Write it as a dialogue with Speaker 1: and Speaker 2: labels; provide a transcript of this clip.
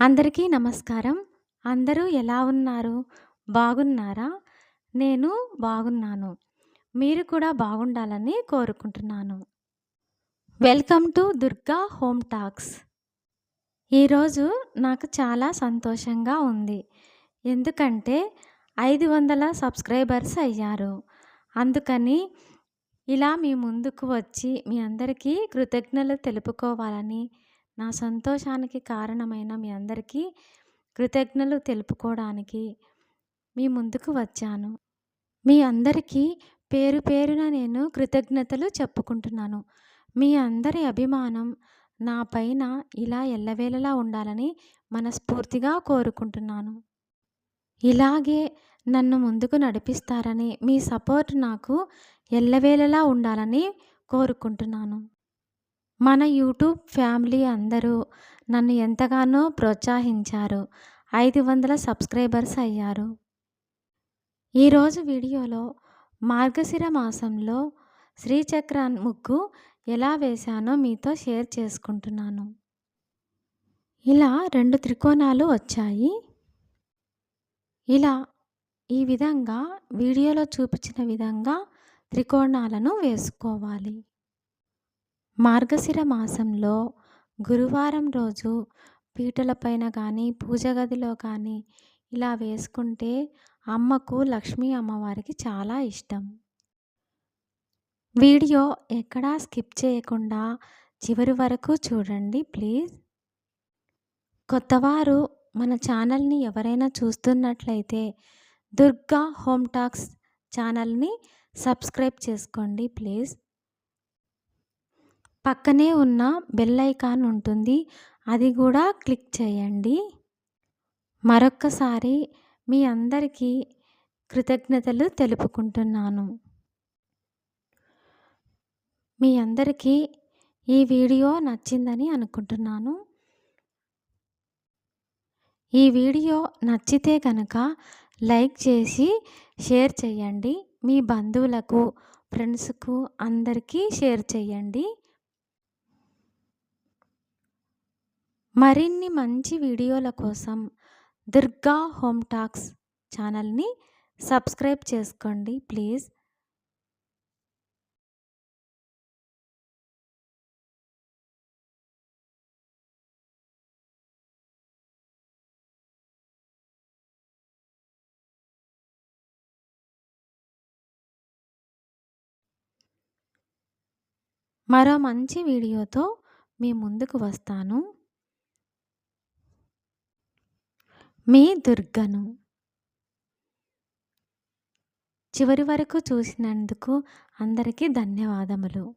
Speaker 1: అందరికీ నమస్కారం. అందరూ ఎలా ఉన్నారు? బాగున్నారా? నేను బాగున్నాను. మీరు కూడా బాగుండాలని కోరుకుంటున్నాను. Welcome to Durga home talks. ఈరోజు నాకు చాలా సంతోషంగా ఉంది. ఎందుకంటే ఐదు వందల సబ్స్క్రైబర్స్ అయ్యారు. అందుకని ఇలా మీ ముందుకు వచ్చి మీ అందరికీ కృతజ్ఞతలు తెలుపుకోవాలని నా సంతోషానికి కారణమైన మీ అందరికీ కృతజ్ఞతలు తెలుపుకోవడానికి మీ ముందుకు వచ్చాను. మీ అందరికీ పేరు పేరున నేను కృతజ్ఞతలు చెప్పుకుంటున్నాను. మీ అందరి అభిమానం నా పైన ఇలా ఎల్లవేళలా ఉండాలని మనస్ఫూర్తిగా కోరుకుంటున్నాను. ఇలాగే నన్ను ముందుకు నడిపిస్తారని మీ సపోర్ట్ నాకు ఎల్లవేళలా ఉండాలని కోరుకుంటున్నాను. మన యూట్యూబ్ ఫ్యామిలీ అందరూ నన్ను ఎంతగానో ప్రోత్సహించారు. ఐదు వందల సబ్స్క్రైబర్స్ అయ్యారు. ఈరోజు వీడియోలో మార్గశిర మాసంలో శ్రీచక్ర ముగ్గు ఎలా వేశానో మీతో షేర్ చేసుకుంటున్నాను. ఇలా రెండు త్రికోణాలు వచ్చాయి. ఇలా ఈ విధంగా వీడియోలో చూపించిన విధంగా త్రికోణాలను వేసుకోవాలి. మార్గశిర మాసంలో గురువారం రోజు పీటలపైన కానీ పూజ గదిలో కానీ ఇలా వేసుకుంటే అమ్మకు లక్ష్మీ అమ్మవారికి చాలా ఇష్టం. వీడియో ఎక్కడా స్కిప్ చేయకుండా చివరి వరకు చూడండి ప్లీజ్. కొత్తవారు మన ఛానల్ని ఎవరైనా చూస్తున్నట్లయితే దుర్గా హోమ్ టాక్స్ ఛానల్ని సబ్స్క్రైబ్ చేసుకోండి ప్లీజ్. పక్కనే ఉన్న బెల్ ఐకాన్ ఉంటుంది. అది కూడా క్లిక్ చేయండి. మరొక్కసారి మీ అందరికీ కృతజ్ఞతలు తెలుపుకుంటున్నాను. మీ అందరికీ ఈ వీడియో నచ్చిందని అనుకుంటున్నాను. ఈ వీడియో నచ్చితే కనుక లైక్ చేసి షేర్ చేయండి. మీ బంధువులకు ఫ్రెండ్స్కు అందరికీ షేర్ చేయండి. మరిన్ని మంచి వీడియోల కోసం దుర్గా హోమ్ టాక్స్ ఛానల్ని సబ్స్క్రైబ్ చేసుకోండి ప్లీజ్. మరో మంచి వీడియోతో మీ ముందుకు వస్తాను. మీ దుర్గను. చివరి వరకు చూసినందుకు అందరికీ ధన్యవాదములు.